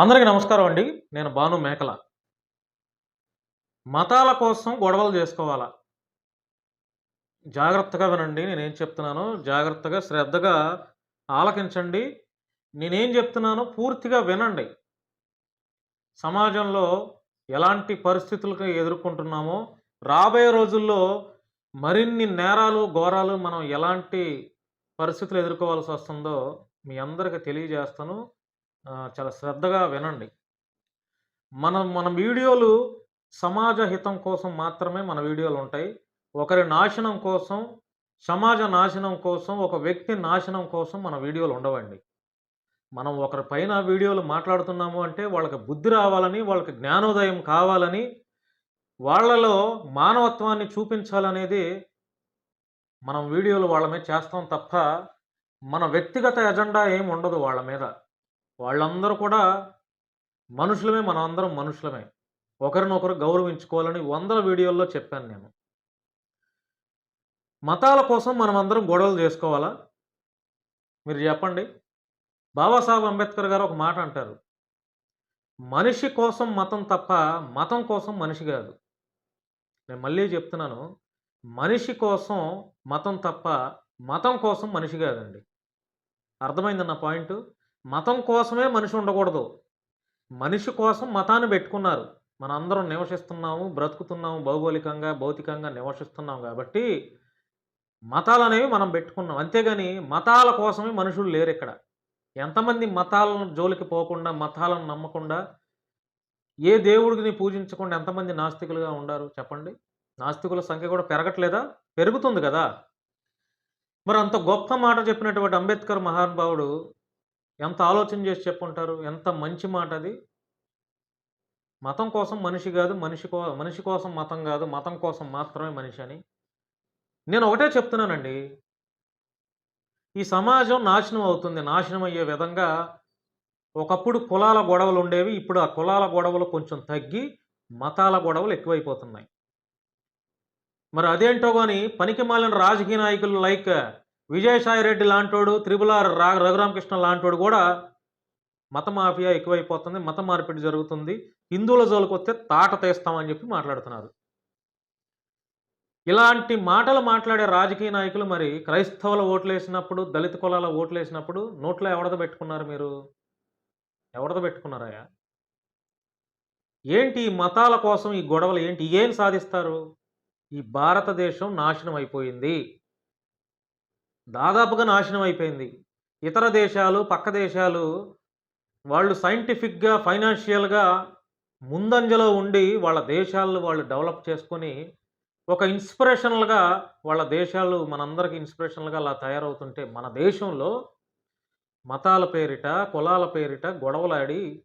అందరికీ నమస్కారం అండి. నేను భాను మేకల. మతాల కోసం గొడవలు చేసుకోవాలా? జాగ్రత్తగా వినండి నేనేం చెప్తున్నానో. జాగ్రత్తగా శ్రద్ధగా ఆలకించండి. నేనేం చెప్తున్నానో పూర్తిగా వినండి. సమాజంలో ఎలాంటి పరిస్థితులకు ఎదుర్కొంటున్నామో రాబోయే రోజుల్లో మరిన్ని నేరాలు ఘోరాలు మనం ఎలాంటి పరిస్థితులు ఎదుర్కోవాల్సి వస్తుందో మీ అందరికీ తెలియజేస్తాను. చాలా శ్రద్ధగా వినండి. మనం మన వీడియోలు సమాజ హితం కోసం మాత్రమే మన వీడియోలు ఉంటాయి. ఒకరి నాశనం కోసం సమాజ నాశనం కోసం ఒక వ్యక్తి నాశనం కోసం మన వీడియోలు ఉండవండి. మనం ఒకరి పైన వీడియోలు మాట్లాడుతున్నాము అంటే వాళ్ళకి బుద్ధి రావాలని వాళ్ళకి జ్ఞానోదయం కావాలని వాళ్ళలో మానవత్వాన్ని చూపించాలనేది మనం వీడియోలు వాళ్ళ మీద చేస్తాం తప్ప మన వ్యక్తిగత ఎజెండా ఏం ఉండదు వాళ్ళ మీద. వాళ్ళందరూ కూడా మనుషులమే మనమందరం మనుషులమే. ఒకరినొకరు గౌరవించుకోవాలని వందల వీడియోల్లో చెప్పాను నేను. మతాల కోసం మనం అందరం గొడవలు చేసుకోవాలా? మీరు చెప్పండి. బాబాసాహెబ్ అంబేద్కర్ గారు ఒక మాట అంటారు. మనిషి కోసం మతం తప్ప మతం కోసం మనిషి కాదు. నేను మళ్ళీ చెప్తున్నాను. మనిషి కోసం మతం తప్ప మతం కోసం మనిషి కాదండి. అర్థమైందన్న పాయింట్? మతం కోసమే మనిషి ఉండకూడదు. మనిషి కోసం మతాన్ని పెట్టుకున్నారు. మన అందరం నివసిస్తున్నాము బ్రతుకుతున్నాము భౌగోళికంగా భౌతికంగా నివసిస్తున్నాం కాబట్టి మతాలు అనేవి మనం పెట్టుకున్నాం. అంతేగాని మతాల కోసమే మనుషులు లేరు ఇక్కడ. ఎంతమంది మతాలను జోలికి పోకుండా మతాలను నమ్మకుండా ఏ దేవుడిని పూజించకుండా ఎంతమంది నాస్తికులుగా ఉండారు చెప్పండి? నాస్తికుల సంఖ్య కూడా పెరగట్లేదా? పెరుగుతుంది కదా. మరి అంత గొప్ప మాట చెప్పినటువంటి అంబేద్కర్ మహానుభావుడు ఎంత ఆలోచన చేసి చెప్పుంటారు? ఎంత మంచి మాట అది? మతం కోసం మనిషి కాదు మనిషి కో మనిషి కోసం మతం కాదు మతం కోసం మాత్రమే మనిషి అని. నేను ఒకటే చెప్తున్నానండి. ఈ సమాజం నాశనం అవుతుంది. నాశనం అయ్యే విధంగా ఒకప్పుడు కులాల గొడవలు ఉండేవి ఇప్పుడు ఆ కులాల గొడవలు కొంచెం తగ్గి మతాల గొడవలు ఎక్కువైపోతున్నాయి. మరి అదేంటో కానీ పనికి మాలిన రాజకీయ నాయకులు లైక్ విజయసాయి రెడ్డి లాంటోడు త్రిపుల రా రఘురామకృష్ణ లాంటోడు కూడా మత మాఫియా ఎక్కువైపోతుంది మత మార్పిడి జరుగుతుంది. హిందువుల జోలికి వస్తే తాట తీస్తామని చెప్పి మాట్లాడుతున్నారు. ఇలాంటి మాటలు మాట్లాడే రాజకీయ నాయకులు మరి క్రైస్తవుల ఓట్లు వేసినప్పుడు దళిత కులాల ఓట్లు వేసినప్పుడు నోట్లో ఎవడద పెట్టుకున్నారు మీరు? ఎవడద పెట్టుకున్నారయ్యా? ఏంటి ఈ మతాల కోసం ఈ గొడవలు? ఏంటి? ఏం సాధిస్తారు? ఈ భారతదేశం నాశనం అయిపోయింది. దాదాపుగా నాశనం అయిపోయింది. ఇతర దేశాలు పక్క దేశాలు వాళ్ళు సైంటిఫిక్గా ఫైనాన్షియల్గా ముందంజలో ఉండి వాళ్ళ దేశాలను వాళ్ళు డెవలప్ చేసుకొని ఒక ఇన్స్పిరేషనల్గా వాళ్ళ దేశాలు మనందరికి ఇన్స్పిరేషనల్గా అలా తయారవుతుంటే మన దేశంలో మతాల పేరిట కులాల పేరిట గొడవలాడి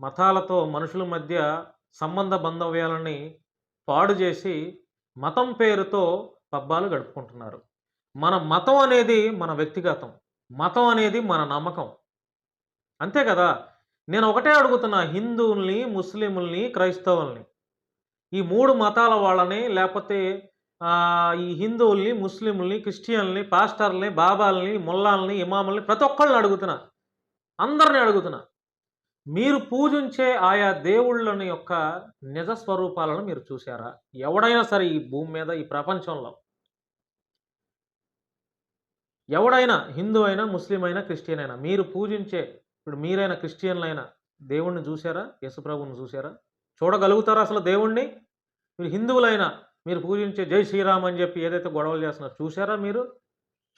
మతాలతో మనుషుల మధ్య సంబంధ బంధవ్యాలని పాడు చేసి మతం పేరుతో పబ్బాలు గడుపుకుంటున్నారు. మన మతం అనేది మన వ్యక్తిగతం. మతం అనేది మన నమ్మకం. అంతే కదా? నేను ఒకటే అడుగుతున్నా హిందువుల్ని ముస్లిముల్ని క్రైస్తవుల్ని. ఈ మూడు మతాల వాళ్ళని లేకపోతే ఈ హిందువుల్ని ముస్లింల్ని క్రిస్టియన్ని పాస్టర్ని బాబాల్ని ముల్లాల్ని ఇమాముల్ని ప్రతి ఒక్కళ్ళని అడుగుతున్నా. అందరిని అడుగుతున్నా. మీరు పూజించే ఆయా దేవుళ్ళని యొక్క నిజ స్వరూపాలను మీరు చూసారా ఎవడైనా సరే ఈ భూమి మీద ఈ ప్రపంచంలో ఎవడైనా హిందూ అయినా ముస్లిం అయినా క్రిస్టియన్ అయినా మీరు పూజించే ఇప్పుడు మీరైనా క్రిస్టియన్లైనా దేవుణ్ణి చూసారా యశుప్రభుని చూసారా చూడగలుగుతారా అసలు దేవుణ్ణి? మీరు హిందువులైనా మీరు పూజించే జై శ్రీరామ్ అని చెప్పి ఏదైతే గొడవలు చేస్తున్నారో చూసారా మీరు?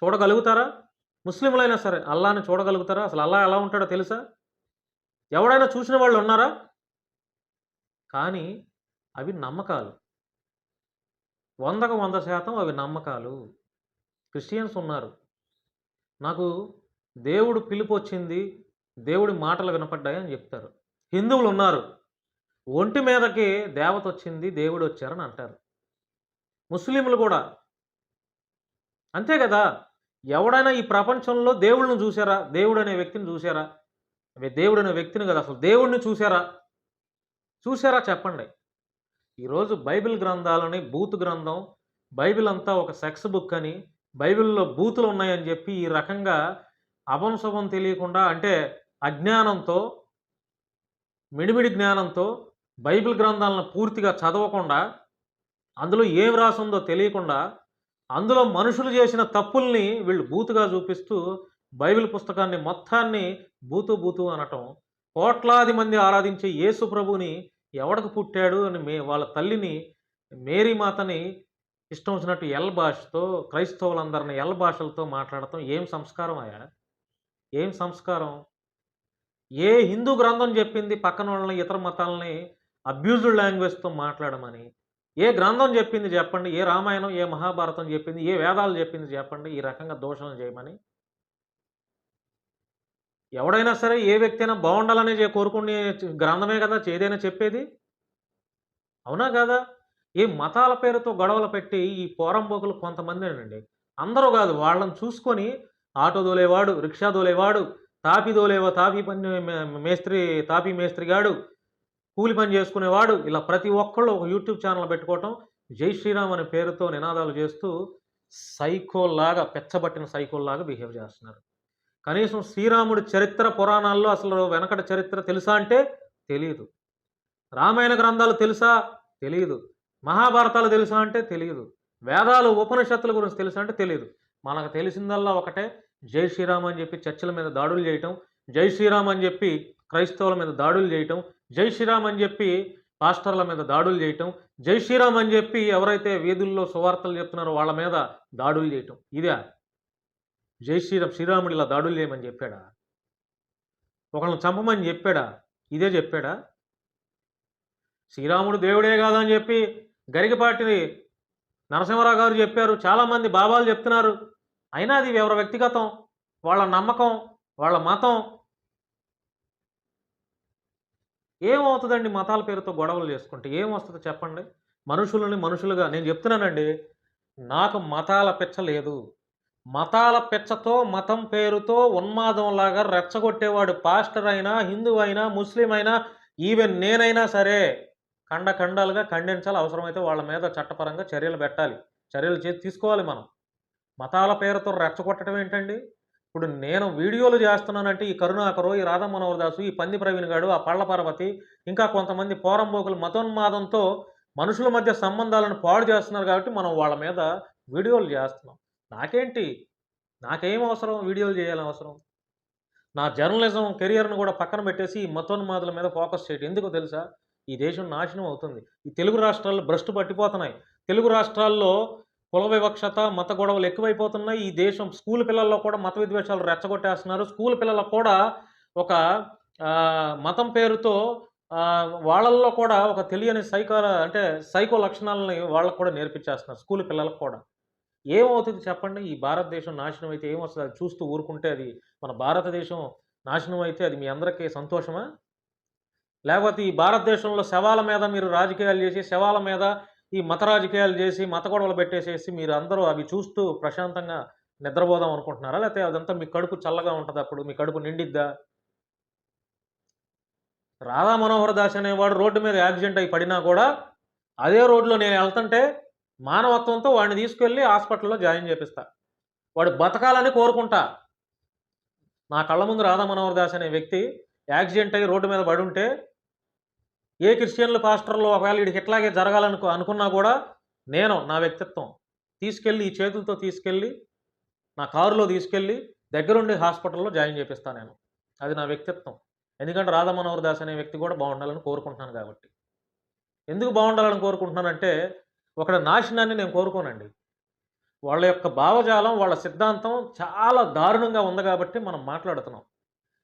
చూడగలుగుతారా? ముస్లింలైనా సరే అల్లాని చూడగలుగుతారా? అసలు అల్లా ఎలా ఉంటాడో తెలుసా? ఎవడైనా చూసిన వాళ్ళు ఉన్నారా? కానీ అవి నమ్మకాలు. వందకు వంద శాతం అవి నమ్మకాలు. క్రిస్టియన్స్ ఉన్నారు. నాకు దేవుడు పిలుపు వచ్చింది దేవుడి మాటలు వినపడ్డాయని చెప్తారు. హిందువులు ఉన్నారు. ఒంటి మీదకి దేవత వచ్చింది దేవుడు వచ్చారని అంటారు. ముస్లింలు కూడా. అంతే కదా? ఎవడైనా ఈ ప్రపంచంలో దేవుళ్ళను చూసారా దేవుడు అనే వ్యక్తిని చూసారా దేవుడు అనే వ్యక్తిని కదా అసలు దేవుడిని చూసారా చూసారా చెప్పండి. ఈరోజు బైబిల్ గ్రంథాలని బూత్ గ్రంథం బైబిల్ అంతా ఒక సెక్స్ బుక్ అని బైబిల్లో బూతులు ఉన్నాయని చెప్పి ఈ రకంగా అభంశుభం తెలియకుండా అంటే అజ్ఞానంతో మిడిమిడి జ్ఞానంతో బైబిల్ గ్రంథాలను పూర్తిగా చదవకుండా అందులో ఏం రాసిందో తెలియకుండా అందులో మనుషులు చేసిన తప్పుల్ని వీళ్ళు బూతుగా చూపిస్తూ బైబిల్ పుస్తకాన్ని మొత్తాన్ని బూతు బూతు అనటం కోట్లాది మంది ఆరాధించే యేసు ప్రభుని ఎవడకు పుట్టాడు అని మే వాళ్ళ తల్లిని మేరీ మాతని ఇష్టం వచ్చినట్టు ఎల్ భాషతో క్రైస్తవులందరిని ఎల్ భాషలతో మాట్లాడటం ఏం సంస్కారం అయ్యా? ఏం సంస్కారం? ఏ హిందూ గ్రంథం చెప్పింది పక్కన వాళ్ళని ఇతర మతాలని అబ్యూజ్డ్ లాంగ్వేజ్తో మాట్లాడమని? ఏ గ్రంథం చెప్పింది చెప్పండి? ఏ రామాయణం ఏ మహాభారతం చెప్పింది? ఏ వేదాలు చెప్పింది చెప్పండి? ఈ రకంగా దోషణలు చేయమని? ఎవడైనా సరే ఏ వ్యక్తి అయినా బాగుండాలనే కోరుకునే గ్రంథమే కదా ఏదైనా చెప్పేది? అవునా కదా? ఈ మతాల పేరుతో గొడవలు పెట్టి ఈ పోరంబోకులు కొంతమందినండి. అందరూ కాదు వాళ్ళని చూసుకొని ఆటో దోలేవాడు రిక్షా దోలేవాడు తాపి దోలేవా తాపి పని మేస్త్రి తాపి మేస్త్రిగాడు కూలి పని చేసుకునేవాడు ఇలా ప్రతి ఒక్కళ్ళు ఒక యూట్యూబ్ ఛానల్ పెట్టుకోవటం జై శ్రీరామ్ అనే పేరుతో నినాదాలు చేస్తూ సైకోల్లాగా పెచ్చబట్టిన సైకోల్లాగా బిహేవ్ చేస్తున్నారు. కనీసం శ్రీరాముడి చరిత్ర పురాణాల్లో అసలు వెనకట చరిత్ర తెలుసా అంటే తెలియదు రామాయణ గ్రంథాలు తెలుసా? తెలియదు మహాభారతాలు తెలుసా అంటే తెలియదు. వేదాలు ఉపనిషత్తుల గురించి తెలుసా అంటే తెలియదు. మనకు తెలిసిందల్లా ఒకటే జై శ్రీరామ్ అని చెప్పి చర్చల మీద దాడులు చేయటం జై శ్రీరామ్ అని చెప్పి క్రైస్తవుల మీద దాడులు చేయటం జై శ్రీరామ్ అని చెప్పి పాస్టర్ల మీద దాడులు చేయటం జై శ్రీరామ్ అని చెప్పి ఎవరైతే వీధుల్లో సువార్తలు చెప్తున్నారో వాళ్ళ మీద దాడులు చేయటం. ఇదే. జై శ్రీరామ్ శ్రీరాముడు ఇలా దాడులు చేయమని చెప్పాడా? ఒకళ్ళని చంపమని చెప్పాడా? ఇదే చెప్పాడా? శ్రీరాముడు దేవుడే కాదని చెప్పి గరికపాటి నరసింహరావు గారు చెప్పారు. చాలామంది బాబాలు చెప్తున్నారు. అయినా అది ఎవరి వ్యక్తిగతం? వాళ్ళ నమ్మకం? వాళ్ళ మతం? ఏమవుతుందండి మతాల పేరుతో గొడవలు చేసుకుంటే? ఏమొస్తుంది చెప్పండి. మనుషులని మనుషులుగా. నేను చెప్తున్నానండి నాకు మతాల పిచ్చ లేదు. మతాల పిచ్చతో మతం పేరుతో ఉన్మాదంలాగా రెచ్చగొట్టేవాడు పాస్టర్ అయినా హిందూ అయినా ముస్లిం అయినా ఈవెన్ నేనైనా సరే ఖండఖండాలుగా ఖండించాలి. అవసరమైతే వాళ్ళ మీద చట్టపరంగా చర్యలు పెట్టాలి. చర్యలు చేసి తీసుకోవాలి మనం. మతాల పేరుతో రెచ్చగొట్టడం ఏంటండి? ఇప్పుడు నేను వీడియోలు చేస్తున్నానంటే ఈ కరుణాకరు ఈ రాధా మనోహర్ దాసు ఈ పంది ప్రవీణ్ గాడు ఆ పళ్ళ పార్వతి ఇంకా కొంతమంది పోరంబోకులు మతోన్మాదంతో మనుషుల మధ్య సంబంధాలను పాడు చేస్తున్నారు కాబట్టి మనం వాళ్ళ మీద వీడియోలు చేస్తున్నాం. నాకేంటి? నాకేం అవసరం? వీడియోలు చేయాలని అవసరం? నా జర్నలిజం కెరియర్ను కూడా పక్కన పెట్టేసి ఈ మతోన్మాదుల మీద ఫోకస్ చేయటం ఎందుకో తెలుసా? ఈ దేశం నాశనం అవుతుంది. ఈ తెలుగు రాష్ట్రాల్లో భ్రష్టు పట్టిపోతున్నాయి. తెలుగు రాష్ట్రాల్లో కుల వివక్షత మత గొడవలు ఎక్కువైపోతున్నాయి. ఈ దేశం స్కూల్ పిల్లల్లో కూడా మత విద్వేషాలు రెచ్చగొట్టేస్తున్నారు. స్కూల్ పిల్లలకు కూడా ఒక మతం పేరుతో వాళ్ళల్లో కూడా ఒక తెలియని సైకో అంటే సైకో లక్షణాలని వాళ్ళకు కూడా నేర్పించేస్తున్నారు స్కూల్ పిల్లలకు కూడా. ఏమవుతుంది చెప్పండి? ఈ భారతదేశం నాశనం అయితే ఏమొస్తుంది? అది చూస్తూ ఊరుకుంటే అది మన భారతదేశం నాశనం అయితే అది మీ అందరికీ సంతోషమా? లేకపోతే ఈ భారతదేశంలో శవాల మీద మీరు రాజకీయాలు చేసి శవాల మీద ఈ మత రాజకీయాలు చేసి మత గొడవలు పెట్టేసేసి మీరు అందరూ అవి చూస్తూ ప్రశాంతంగా నిద్రపోదాం అనుకుంటున్నారా? లేకపోతే అదంతా మీ కడుపు చల్లగా ఉంటుంది అప్పుడు? మీ కడుపు నిండిద్దా? రాధా మనోహర్ దాస్ అనేవాడు రోడ్డు మీద యాక్సిడెంట్ అయి పడినా కూడా అదే రోడ్లో నేను వెళ్తుంటే మానవత్వంతో వాడిని తీసుకెళ్ళి హాస్పిటల్లో జాయిన్ చేపిస్తా. వాడు బతకాలని కోరుకుంటా. నా కళ్ళ ముందు రాధా మనోహర్ దాస్ అనే వ్యక్తి యాక్సిడెంట్ అయ్యి రోడ్డు మీద పడి ఉంటే ఏ క్రిస్టియన్లు పాస్టర్లు ఒకవేళ వీడికి ఎట్లాగే జరగాలనుకో అనుకున్నా కూడా నేను నా వ్యక్తిత్వం తీసుకెళ్ళి ఈ చేతులతో తీసుకెళ్ళి నా కారులో తీసుకెళ్ళి దగ్గరుండి హాస్పిటల్లో జాయిన్ చేపిస్తాను నేను. అది నా వ్యక్తిత్వం. ఎందుకంటే రాధామనోహర్ దాస్ అనే వ్యక్తి కూడా బాగుండాలని కోరుకుంటున్నాను కాబట్టి. ఎందుకు బాగుండాలని కోరుకుంటున్నానంటే ఒకటి నాశనాన్ని నేను కోరుకోనండి. వాళ్ళ యొక్క భావజాలం వాళ్ళ సిద్ధాంతం చాలా దారుణంగా ఉంది కాబట్టి మనం మాట్లాడుతున్నాం.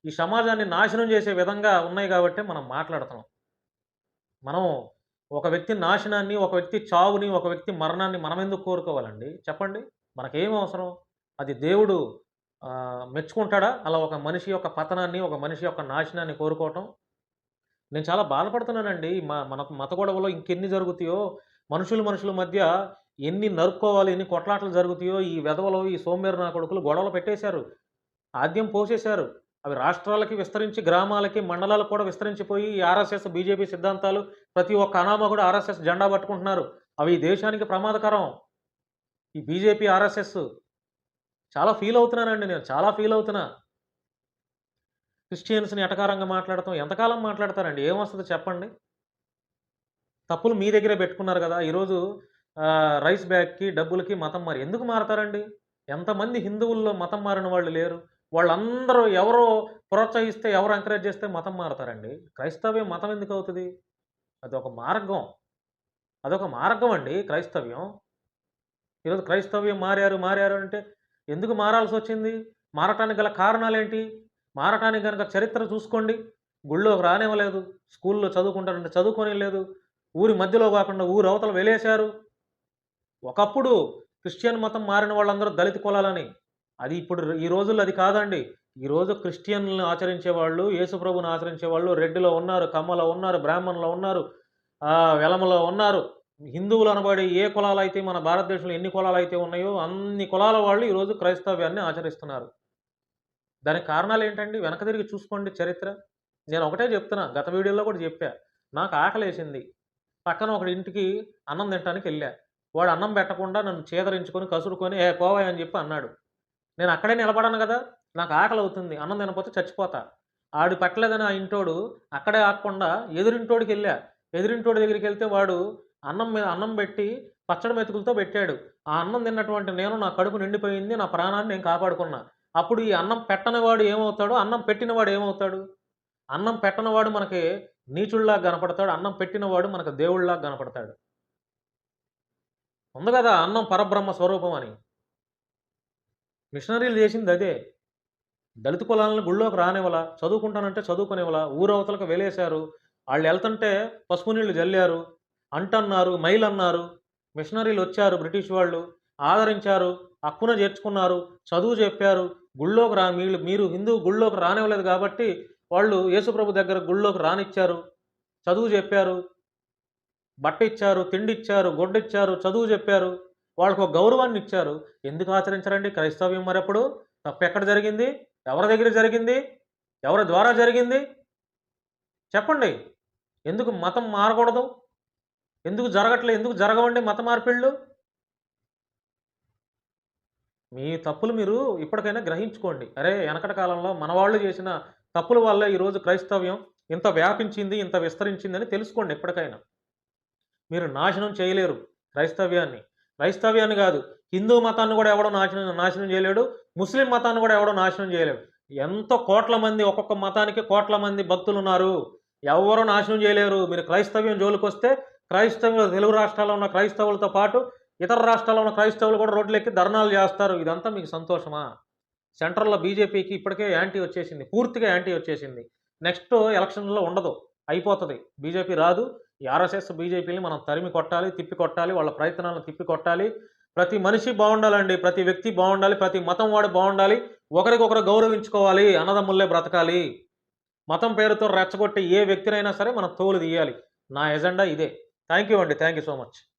ఈ సమాజాన్ని నాశనం చేసే విధంగా ఉన్నాయి కాబట్టి మనం మాట్లాడుతున్నాం. మనం ఒక వ్యక్తి నాశనాన్ని ఒక వ్యక్తి చావుని ఒక వ్యక్తి మరణాన్ని మనం ఎందుకు కోరుకోవాలండి? చెప్పండి. మనకేం అవసరం? అది దేవుడు మెచ్చుకుంటాడా? అలా ఒక మనిషి యొక్క పతనాన్ని ఒక మనిషి యొక్క నాశనాన్ని కోరుకోవటం? నేను చాలా బాధపడుతున్నానండి. మా మన మత గొడవలో ఇంకెన్ని జరుగుతాయో మనుషులు మనుషుల మధ్య ఎన్ని నరుక్కోవాలి ఎన్ని కొట్లాటలు జరుగుతాయో ఈ వెధవలు ఈ సోమేరు నా కొడుకులు గొడవలు పెట్టేశారు. ఆద్యం పోసేశారు. అవి రాష్ట్రాలకి విస్తరించి గ్రామాలకి మండలాలకు కూడా విస్తరించిపోయి ఈ ఆర్ఎస్ఎస్ బీజేపీ సిద్ధాంతాలు ప్రతి ఒక్క అనామకుడు ఆర్ఎస్ఎస్ జెండా పట్టుకుంటున్నారు అవి ఈ దేశానికి ప్రమాదకరం ఈ బీజేపీ ఆర్ఎస్ఎస్ చాలా ఫీల్ అవుతున్నానండి నేను చాలా ఫీల్ అవుతున్నా క్రిస్టియన్స్‌ని ఎటకారంగా మాట్లాడతాం ఎంతకాలం మాట్లాడతారండి? ఏమొస్తుంది చెప్పండి? తప్పులు మీ దగ్గరే పెట్టుకున్నారు కదా ఈరోజు రైస్ బ్యాగ్‌కి, డబ్బులకి మతం మారి ఎందుకు మారతారండి? ఎంతమంది హిందువుల్లో మతం మారిన వాళ్ళు లేరు? వాళ్ళందరూ ఎవరో ప్రోత్సహిస్తే, ఎవరు ఎంకరేజ్ చేస్తే మతం మారతారండి. క్రైస్తవ్యం మతం ఎందుకు అవుతుంది అది అదొక మార్గం. అదొక మార్గం అండి క్రైస్తవ్యం. ఈరోజు క్రైస్తవ్యం మారారు, మారారు అంటే ఎందుకు మారాల్సి వచ్చింది మారటానికి గల కారణాలేంటి? మారటానికి కనుక చరిత్ర చూసుకోండి. గుళ్ళోకి రానివ్వలేదు. స్కూల్‌లో చదువుకుంటారంటే చదువుకొని లేదు ఊరి మధ్యలో కాకుండా ఊరు అవతల వెలేశారు. ఒకప్పుడు క్రిస్టియన్ మతం మారిన వాళ్ళందరూ దళిత కులాలని. అది ఇప్పుడు ఈ రోజుల్లో అది కాదండి. ఈరోజు క్రిస్టియన్‌లని ఆచరించేవాళ్ళు, యేసుప్రభుని ఆచరించేవాళ్ళు రెడ్డిలో ఉన్నారు, కమ్మలో ఉన్నారు, బ్రాహ్మణులో ఉన్నారు, వెలమలో ఉన్నారు. హిందువులు అనబడి ఏ కులాలైతే మన భారతదేశంలో ఎన్ని కులాలైతే ఉన్నాయో అన్ని కులాల వాళ్ళు ఈరోజు క్రైస్తవ్యాన్ని ఆచరిస్తున్నారు. దానికి కారణాలు ఏంటండి వెనక తిరిగి చూసుకోండి చరిత్ర. నేను ఒకటే చెప్తున్నా. గత వీడియోలో కూడా చెప్పా. నాకు ఆకలేసింది. పక్కన ఒకడి ఇంటికి అన్నం తినటానికెళ్ళా. వాడు అన్నం పెట్టకుండా నన్ను చీదరించుకొని, కసురుకొని "ఏ పోవాయని అని చెప్పి అన్నాడు. నేను అక్కడే నిలబడను కదా నాకు ఆకలి అవుతుంది అన్నం తినపోతే చచ్చిపోతా. ఆడు పెట్టలేదని ఆ ఇంటోడు అక్కడే ఆక్కుండా ఎదురింటోడికి వెళ్ళా ఎదురింటోడి దగ్గరికి వెళ్తే వాడు అన్నం మీద అన్నం పెట్టి పచ్చడి మెతుకులతో పెట్టాడు. ఆ అన్నం తిన్నటువంటి నేను నా కడుపు నిండిపోయింది. నా ప్రాణాన్ని నేను కాపాడుకున్నా. అప్పుడు ఈ అన్నం పెట్టనివాడు ఏమవుతాడు? అన్నం పెట్టినవాడు ఏమవుతాడు? అన్నం పెట్టనివాడు మనకి నీచుడిలాగా కనపడతాడు. అన్నం పెట్టినవాడు మనకు దేవుళ్ళా కనపడతాడు. ఉంది కదా అన్నం పరబ్రహ్మ స్వరూపం అని. మిషనరీలు చేసింది అదే దళిత కులాలను గుళ్ళోకి రానివ్వాల చదువుకుంటానంటే చదువుకోనివ్వలా. ఊరవతలకు వెలేశారు. వెళ్తుంటే పసుపు నీళ్ళు జల్లారు. అంటన్నారు, మిషనరీలు వచ్చారు బ్రిటిష్ వాళ్ళు. ఆదరించారు. హక్కున చేర్చుకున్నారు. చదువు చెప్పారు. గుళ్ళోకి రా మీరు మీరు హిందూ గుళ్ళోకి రానివ్వలేదు కాబట్టి వాళ్ళు యేసుప్రభు దగ్గర గుళ్ళోకి రానిచ్చారు. చదువు చెప్పారు. బట్ట ఇచ్చారు తిండిచ్చారు, గుడ్డిచ్చారు, చదువు చెప్పారు. వాళ్ళకు ఒక గౌరవాన్ని ఇచ్చారు ఎందుకు ఆచరించారండి క్రైస్తవ్యం మరప్పుడు? తప్పెక్కడ జరిగింది? ఎవరి దగ్గర జరిగింది? ఎవరి ద్వారా జరిగింది? చెప్పండి. ఎందుకు మతం మారకూడదు? ఎందుకు జరగట్లేదు ఎందుకు జరగవండి మత మార్పిళ్ళు? మీ తప్పులు మీరు ఇప్పటికైనా గ్రహించుకోండి. అరే! వెనకటి కాలంలో మనవాళ్ళు చేసిన తప్పుల వల్ల ఈరోజు క్రైస్తవ్యం ఇంత వ్యాపించింది, ఇంత విస్తరించిందని తెలుసుకోండి ఇప్పటికైనా. మీరు నాశనం చేయలేరు క్రైస్తవ్యాన్ని. క్రైస్తవ్యాన్ని కాదు హిందూ మతాన్ని కూడా ఎవడో నాశనం నాశనం చేయలేడు. ముస్లిం మతాన్ని కూడా ఎవడో నాశనం చేయలేడు. ఎంతో కోట్ల మంది ఒక్కొక్క మతానికి కోట్ల మంది భక్తులు ఉన్నారు ఎవరో నాశనం చేయలేరు. మీరు క్రైస్తవ్యం జోలికొస్తే క్రైస్తవ తెలుగు రాష్ట్రాల్లో ఉన్న క్రైస్తవులతో పాటు ఇతర రాష్ట్రాల్లో ఉన్న క్రైస్తవులు కూడా రోడ్లెక్కి ధర్నాలు చేస్తారు. ఇదంతా మీకు సంతోషమా? సెంట్రల్‌లో బీజేపీకి ఇప్పటికే యాంటీ వచ్చేసింది. పూర్తిగా యాంటీ వచ్చేసింది. నెక్స్ట్ ఎలక్షన్‌లో ఉండదు. అయిపోతుంది బీజేపీ రాదు. ఈ ఆర్ఎస్ఎస్, బీజేపీని మనం తరిమి కొట్టాలి, తిప్పి కొట్టాలి. వాళ్ళ ప్రయత్నాలను తిప్పి కొట్టాలి. ప్రతి మనిషి బాగుండాలండి ప్రతి వ్యక్తి బాగుండాలి ప్రతి మతం వాడు బాగుండాలి ఒకరికొకరు గౌరవించుకోవాలి. అన్నదమ్ముల్లే బ్రతకాలి. మతం పేరుతో రెచ్చగొట్టే ఏ వ్యక్తినైనా సరే మనం తోలు తీయాలి. నా ఎజెండా ఇదే. థ్యాంక్ యూ అండి. Thank you so much.